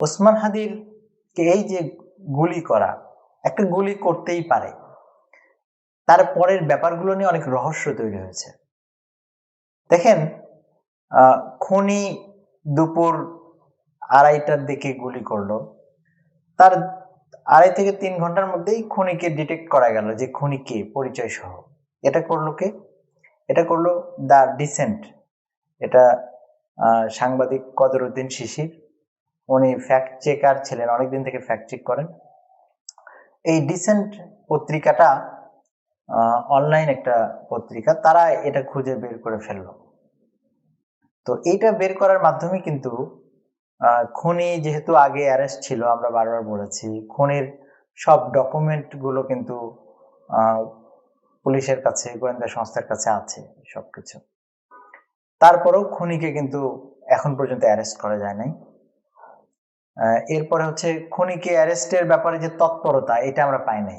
ওসমান হাদির এই যে গুলি করা, একটা গুলি করতেই পারে। তার পরের ব্যাপারগুলো নিয়ে অনেক রহস্য তৈরি হয়েছে। দেখেন খুনি দুপুর আড়াইটার দিকে গুলি করল। তার আড়াই থেকে তিন ঘণ্টার মধ্যেই খুনিকে ডিটেক্ট করা গেল যে খুনি কে, পরিচয় সহ। এটা করল কে? এটা করল দা ডিসেন্ট। এটা সাংবাদিক কদরউদ্দিন শিশির। উনি ফ্যাক্ট চেকার ছিলেন, অনেকদিন থেকে ফ্যাক্ট চেক করেন। এই ডিসেন্ট পত্রিকাটা অনলাইন একটা পত্রিকা, তারা এটা খুঁজে বের করে ফেলল। তো এইটা বের করার মাধ্যমে কিন্তু খুনি যেহেতু আগে অ্যারেস্ট ছিল, আমরা বারবার বলেছি, খুনির সব ডকুমেন্টগুলো কিন্তু পুলিশের কাছে, গোয়েন্দা সংস্থার কাছে আছে সবকিছু। তারপরেও খুনিকে কিন্তু এখন পর্যন্ত অ্যারেস্ট করা যায় নাই। এরপরে হচ্ছে খনিকে অ্যারেস্টের ব্যাপারে যে তৎপরতা এটা আমরা পাই নাই।